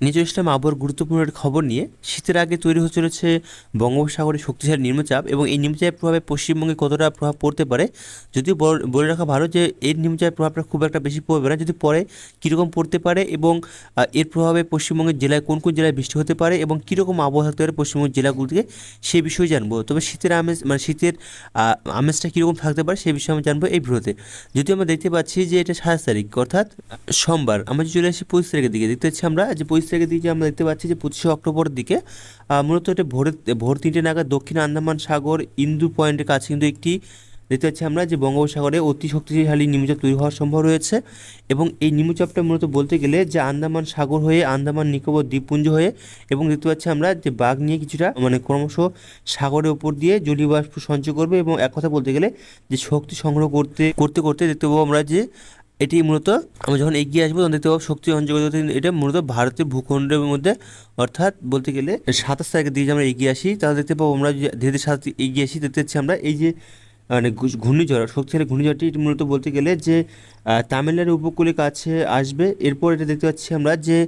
নিজের ইসলাম আবহাওয়ার গুরুত্বপূর্ণ একটি খবর নিয়ে শীতের আগে তৈরি হতে চলেছে বঙ্গোপসাগরে শক্তিশালী নিম্নচাপ এবং এই নিম্নচাপের প্রভাবে পশ্চিমবঙ্গে কতটা প্রভাব পড়তে পারে? যদিও বল- রাখা ভালো যে এই নিম্নচাপের প্রভাবটা খুব একটা বেশি পড়বে না, যদি পরে কীরকম পড়তে পারে এবং এর প্রভাবে পশ্চিমবঙ্গের জেলায় কোন কোন জেলায় বৃষ্টি হতে পারে এবং কীরকম আবহাওয়া থাকতে পারে পশ্চিমবঙ্গের জেলাগুলো থেকে সেই বিষয়ে জানব। তবে শীতের আমেজ মানে শীতের আমেজটা কীরকম থাকতে পারে সেই বিষয়ে আমি জানব এই ভিডিওতে। যদিও আমরা দেখতে পাচ্ছি যে এটা সাতাশ তারিখ, অর্থাৎ সোমবার, আমরা চলে আসি পঁচিশ তারিখের দিকে। দেখতে পাচ্ছি আমরা যে পঁচিশ তারিখের দিকে আমরা দেখতে পাচ্ছি যে পঁচিশে অক্টোবরের দিকে মূলত এটা ভোরের, ভোর তিনটে নাগাদ দক্ষিণ আন্দামান সাগর ইন্দু পয়েন্টের কাছে কিন্তু একটি দেখতে পাচ্ছি আমরা যে বঙ্গোপসাগরে অতি শক্তিশালী নিম্নচাপ তৈরি হওয়ার সম্ভব রয়েছে এবং এই নিম্নচাপটা মূলত বলতে গেলে যে আন্দামান সাগর হয়ে আন্দামান নিকোবর দ্বীপপুঞ্জ হয়ে এবং দেখতে পাচ্ছি আমরা যে বাঘ নিয়ে কিছুটা মানে ক্রমশ সাগরের ওপর দিয়ে জলীয় বাষ্প সঞ্চয় করবে এবং এক কথা বলতে গেলে যে শক্তি সংগ্রহ করতে করতে করতে দেখতে পাবো আমরা যে এটি মূলত আমরা যখন এগিয়ে আসব, তখন দেখতে পাবো শক্তি করতে এটা মূলত ভারতের ভূখণ্ডের মধ্যে, অর্থাৎ বলতে গেলে সাতাশ তারিখের দিকে আমরা এগিয়ে আসি, তাহলে দেখতে পাবো আমরা ধীরে ধীরে সাথে এগিয়ে আসি, দেখতে পাচ্ছি আমরা এই যে মানে ঘূর্ণিঝড়, শক্তিশালী ঘূর্ণিঝড়টি মূলত বলতে গেলে যে তামিলনাড়ু উপকূলের কাছে আসবে। এরপর এটা দেখতে পাচ্ছি আমরা যে,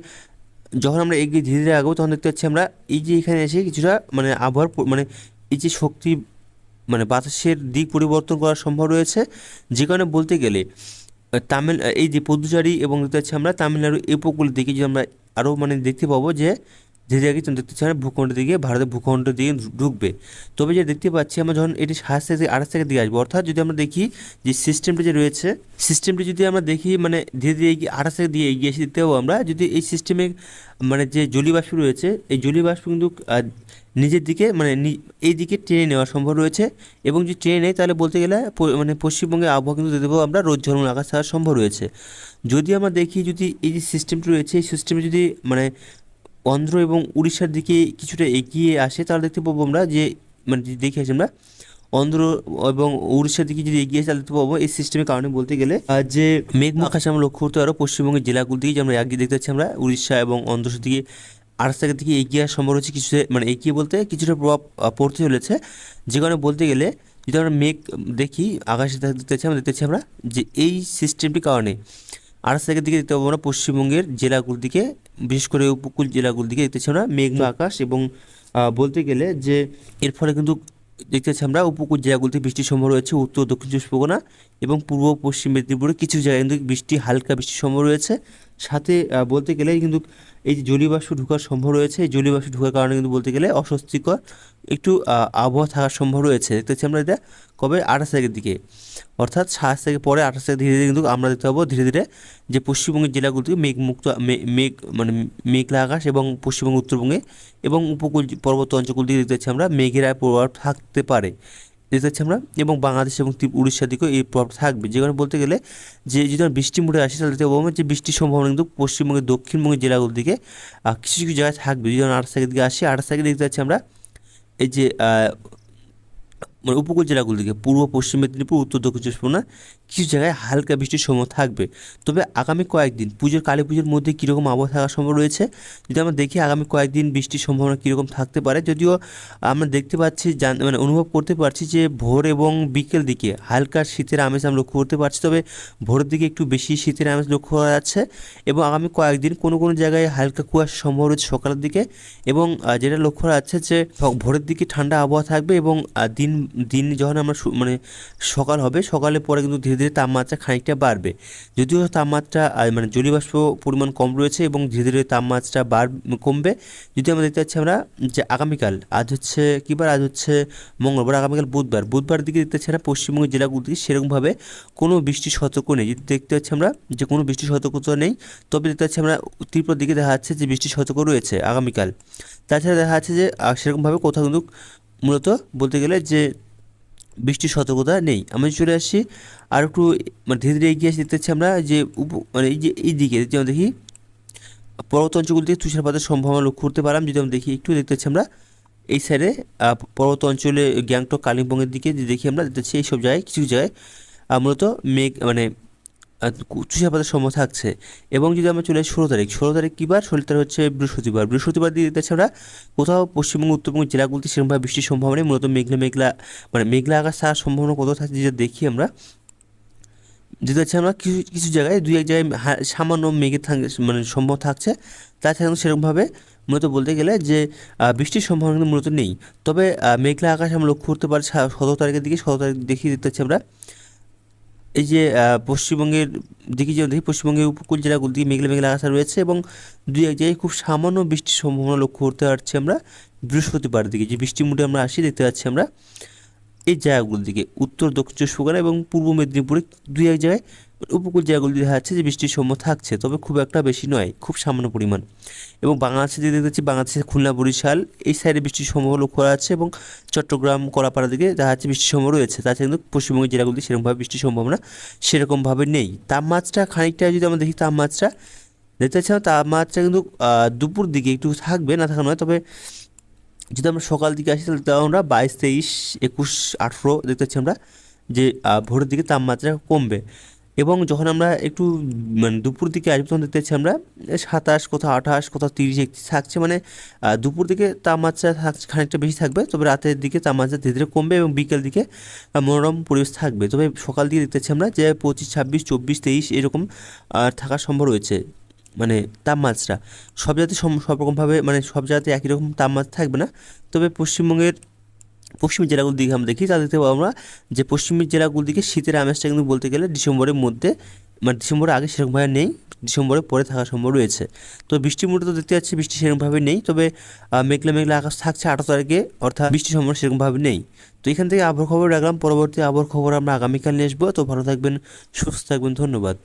যখন আমরা এগিয়ে ধীরে ধীরে আগাবো, তখন দেখতে পাচ্ছি আমরা এই যে এখানে এসে কিছুটা মানে আবহাওয়ার মানে এই যে শক্তি মানে বাতাসের দিক পরিবর্তন করা সম্ভব রয়েছে। যে কারণে বলতে গেলে তামিল এই যে পদুচারী এবং দেখতে পাচ্ছি আমরা তামিলনাড়ু উপকূলের দিকে যদি আমরা আরও মানে দেখতে পাবো যে ধীরে ধীরে কিন্তু দেখতে পাচ্ছি ভূখণ্ডের দিকে, ভারতের ভূখণ্ডের দিকে ঢুকবে। তবে যে দেখতে পাচ্ছি আমরা যখন এটি সাতাশ থেকে আঠাশ থেকে দিকে আসব, অর্থাৎ যদি আমরা দেখি যে সিস্টেমটি যে রয়েছে সিস্টেমটি যদি আমরা দেখি মানে ধীরে ধীরে এগিয়ে আঠাশ থেকে দিয়ে এগিয়ে এসে দেখতে পাবো আমরা, যদি এই সিস্টেমে মানে যে জলীয়বাষ্প রয়েছে, এই জলীয়বাষ্প কিন্তু নিজের দিকে মানে এই দিকে টেনে নেওয়া সম্ভব রয়েছে। এবং যদি টেনে নেয়, তাহলে বলতে গেলে মানে পশ্চিমবঙ্গে আবহাওয়া কিন্তু দেখতে পাবো আমরা রোদ ঝলমল আকাশ থাকা সম্ভব রয়েছে। যদি আমরা দেখি, যদি এই যে সিস্টেমটি রয়েছে, এই সিস্টেমে যদি মানে অন্ধ্র এবং উড়িষ্যার দিকে কিছুটা এগিয়ে আসে, তাহলে দেখতে পাবো আমরা যে মানে দেখে আসি আমরা, অন্ধ্র এবং উড়িষ্যার দিকে যদি এগিয়ে দেখতে পাবো এই সিস্টেমের কারণে বলতে গেলে যে মেঘ আকাশে আমরা লক্ষ্য করতে পারো পশ্চিমবঙ্গের জেলাগুলো দিকে যে আমরা এগিয়ে দেখতে পাচ্ছি আমরা উড়িষ্যা এবং অন্ধ্র দিকে। আঠাশ তারিখের দিকে এগিয়ে সম্ভব হচ্ছে কিছু মানে এগিয়ে বলতে কিছুটা প্রভাব পড়তে চলেছে। যে কারণে বলতে গেলে যদি আমরা মেঘ দেখি আকাশে তা- দেখতে আমরা দেখতে পাচ্ছি আমরা যে এই সিস্টেমটির কারণে। আঠাশ তারিখের দিকে দেখতে পাবো আমরা পশ্চিমবঙ্গের জেলাগুলোর দিকে বিশেষ করে উপকূল জেলাগুলোর দিকে দেখতে পাচ্ছি আমরা মেঘ আকাশ এবং বলতে গেলে যে এর ফলে কিন্তু দেখতে পাচ্ছি আমরা উপকূল জেলাগুলিতে বৃষ্টির সম্ভব রয়েছে উত্তর দক্ষিণ চব্বিশ পরগনা এবং পূর্ব পশ্চিম মেদিনীপুরে কিছু জায়গায় কিন্তু বৃষ্টি, হালকা বৃষ্টির সম্ভব রয়েছে। সাথে বলতে গেলে কিন্তু এই যে জলীয়বাষ্প ঢোকার সম্ভব রয়েছে, এই জলীয়বাষ্প ঢোকার কারণে কিন্তু বলতে গেলে অস্বস্তিকর একটু আবহাওয়া থাকার সম্ভব রয়েছে। দেখতে পাচ্ছি আমরা এটা কবে? আঠাশ তারিখের দিকে। অর্থাৎ সাতাশ থেকে পরে আঠাশ থেকে ধীরে ধীরে কিন্তু আমরা দেখতে পাবো ধীরে ধীরে যে পশ্চিমবঙ্গের জেলাগুলো থেকে মেঘমুক্ত মেঘ মানে মেঘলা আকাশ এবং পশ্চিমবঙ্গ, উত্তরবঙ্গে এবং উপকূল, পর্বত অঞ্চলগুলো দিকে দেখতে পাচ্ছি আমরা মেঘের প্রভাব থাকতে পারে। দেখতে পাচ্ছি আমরা, এবং বাংলাদেশ এবং উড়িষ্যার দিকেও এই প্রভাব থাকবে। যে কারণে বলতে গেলে যে, যদি বৃষ্টি মুড়ে আসি, তাহলে দেখতে পাবো যে বৃষ্টির সম্ভাবনা কিন্তু পশ্চিমবঙ্গের, দক্ষিণবঙ্গের জেলাগুলোর দিকে কিছু কিছু জায়গায় থাকবে। যদি আমরা আঠাশ তারিখের দিকে আসি আঠাশ তারিখে দেখতে পাচ্ছি আমরা, এই যে মানে উপকূল জেলাগুলো দিকে, পূর্ব, পশ্চিম মেদিনীপুর, উত্তর, দক্ষিণ চব্বিশ পরগনা, কিছু জায়গায় হালকা বৃষ্টির সময় থাকবে। তবে আগামী কয়েকদিন, পুজোর, কালী পুজোর মধ্যে কীরকম আবহাওয়া থাকার সম্ভব রয়েছে? যদি আমরা দেখি আগামী কয়েকদিন বৃষ্টির সম্ভাবনা কীরকম থাকতে পারে, যদিও আমরা দেখতে পাচ্ছি, জান মানে অনুভব করতে পারছি যে ভোর এবং বিকেল দিকে হালকা শীতের আমেজ আমরা লক্ষ্য করতে পারছি, তবে ভোরের দিকে একটু বেশি শীতের আমেজ লক্ষ্য করা যাচ্ছে এবং আগামী কয়েকদিন কোনো কোনো জায়গায় হালকা কুয়াশা সম্ভব রয়েছে সকালের দিকে এবং যেটা লক্ষ্য করা যাচ্ছে যে ভোরের দিকে ঠান্ডা আবহাওয়া থাকবে এবং দিন দিন যখন আমরা মানে সকাল হবে সকালের পরে কিন্তু ধীরে ধীরে তাপমাত্রা খানিকটা বাড়বে। যদিও তাপমাত্রা মানে জলীয়বাষ্প পরিমাণ কম রয়েছে এবং ধীরে ধীরে তাপমাত্রা বাড় কমবে যদি আমরা দেখতে পাচ্ছি আমরা যে আগামীকাল, আজ হচ্ছে, কী বার? আজ হচ্ছে মঙ্গলবার, আগামীকাল বুধবার। বুধবার দিকে দেখতে পাচ্ছি আমরা পশ্চিমবঙ্গের জেলাগুলো দিকে সেরকমভাবে কোনো বৃষ্টির সতর্ক নেই। যদি দেখতে পাচ্ছি আমরা যে কোনো বৃষ্টির সতর্কতা নেই, তবে দেখতে পাচ্ছি আমরা তীব্র দিকে দেখা যাচ্ছে যে বৃষ্টির সতর্ক রয়েছে আগামীকাল। তাছাড়া দেখা যাচ্ছে যে সেরকমভাবে কোথাও কিন্তু মূলত বলতে গেলে যে বৃষ্টির সতর্কতা নেই। আমি চলে আসছি আর একটু মানে ধীরে ধীরে এগিয়ে আসি, দেখতে পাচ্ছি আমরা যে উপ মানে এই যে এই দিকে যেমন দেখি পর্বত অঞ্চলগুলো থেকে তুষারপাতের সম্ভাবনা লক্ষ্য করতে পারলাম। যদি আমরা দেখি একটু, দেখতে পাচ্ছি আমরা এই সাইডে পর্বত অঞ্চলে গ্যাংটক, কালিম্পংয়ের দিকে যে দেখি আমরা, দেখতে পাচ্ছি এইসব জায়গায়, কিছু জায়গায় মূলত মেঘ মানে তুষারপাতের সম্ভাবনা থাকছে। এবং যদি আমরা চলে ষোলো তারিখ ষোলো তারিখ কী বার? ষোলো তারিখ হচ্ছে বৃহস্পতিবার। বৃহস্পতিবার দিয়ে আমরা কোথাও পশ্চিমবঙ্গ, উত্তরবঙ্গ জেলাগুলিতে সেরকমভাবে বৃষ্টির সম্ভাবনা নেই। মূলত মেঘলা মেঘলা মানে মেঘলা আকাশ থাকার সম্ভাবনা কোথাও থাকছে যেটা দেখি আমরা। যেতে হচ্ছে আমরা কিছু কিছু জায়গায়, দুই এক জায়গায় সামান্য থাক মানে সম্ভব থাকছে। তাছাড়া সেরকমভাবে মূলত বলতে গেলে যে বৃষ্টির সম্ভাবনা কিন্তু মূলত নেই। তবে মেঘলা আকাশ আমরা লক্ষ্য করতে পারি সতেরো তারিখের দিকে, সতেরো তারিখ দেখিয়ে দিতে পাচ্ছি আমরা। এই যে পশ্চিমবঙ্গের দিকে যে দেখি, পশ্চিমবঙ্গের উপকূল জেলাগুলো দিকে মেঘলা মেঘলা আসা রয়েছে এবং দুই এক জায়গায় খুব সামান্য বৃষ্টির সম্ভাবনা লক্ষ্য করতে পারছি আমরা বৃহস্পতিবার দিকে। যে বৃষ্টি মুটে আমরা আসি, দেখতে পাচ্ছি আমরা। এই জায়গাগুলোর দিকে উত্তর, দক্ষিণ চব্বিশ পরগনা এবং পূর্ব মেদিনীপুরে দুই এক জায়গায় উপকূল জায়গাগুলি দেখা যাচ্ছে যে বৃষ্টির সম্ভব থাকছে, তবে খুব একটা বেশি নয়, খুব সামান্য পরিমাণ। এবং বাংলাদেশে যে দেখতে পাচ্ছি, বাংলাদেশের খুলনা, বরিশাল, এই সাইডে বৃষ্টির সম্ভাবনা লক্ষ্য করা যাচ্ছে এবং চট্টগ্রাম কলাপাড়া দিকে দেখা যাচ্ছে বৃষ্টির সম্ভাবনা রয়েছে। তাছাড়া কিন্তু পশ্চিমবঙ্গের জেলাগুলিতে সেরকমভাবে বৃষ্টির সম্ভাবনা সেরকমভাবে নেই। তাপমাত্রা খানিকটা যদি আমরা দেখি, তাপমাত্রা দেখতে পাচ্ছি তাপমাত্রা কিন্তু দুপুর দিকে একটু থাকবে, না থাকা নয়, তবে যদি আমরা সকাল দিকে আসি, তাহলে তাও আমরা বাইশ, তেইশ, একুশ, আঠেরো দেখতে পাচ্ছি আমরা যে ভোরের দিকে তাপমাত্রা কমবে। এবং যখন আমরা একটু মানে দুপুর দিকে আসব, তখন দেখতে পাচ্ছি আমরা সাতাশ, কোথাও আঠাশ, কোথাও তিরিশ, একত্রিশ থাকছে। মানে দুপুর দিকে তাপমাত্রা থাকছে খানিকটা বেশি থাকবে, তবে রাতের দিকে তাপমাত্রা ধীরে ধীরে কমবে এবং বিকেল দিকে মনোরম পরিবেশ থাকবে। তবে সকাল দিকে দেখতে পাচ্ছি আমরা যে, পঁচিশ, ছাব্বিশ, চব্বিশ, তেইশ এরকম থাকার সম্ভব রয়েছে। মানে তাপমাত্রা, সব সম- সব রকমভাবে মানে সব জায়গাতে একই রকম তাপমাত্রা থাকবে না। তবে পশ্চিমবঙ্গের পশ্চিমের জেলাগুলোর দিকে আমরা দেখি দেখতে আমরা যে পশ্চিমের জেলাগুলোর দিকে শীতের আমেজটা কিন্তু বলতে গেলে ডিসেম্বরের মধ্যে মানে ডিসেম্বরের আগে সেরকমভাবে নেই ডিসেম্বরের পরে থাকা সম্ভব রয়েছে। তো বৃষ্টির মধ্যে তো দেখতে পাচ্ছি বৃষ্টি সেরকমভাবে নেই, তবে মেঘলা মেঘলা আকাশ থাকছে আঠারো তারিখে, অর্থাৎ বৃষ্টির সম্ভাবনা সেরকমভাবে নেই। তো এখান থেকে আবহাওয়া খবর রাখলাম, পরবর্তী আবহাওয়ার খবর আমরা আগামীকাল নিয়ে আসব। তো ভালো থাকবেন, সুস্থ থাকবেন, ধন্যবাদ।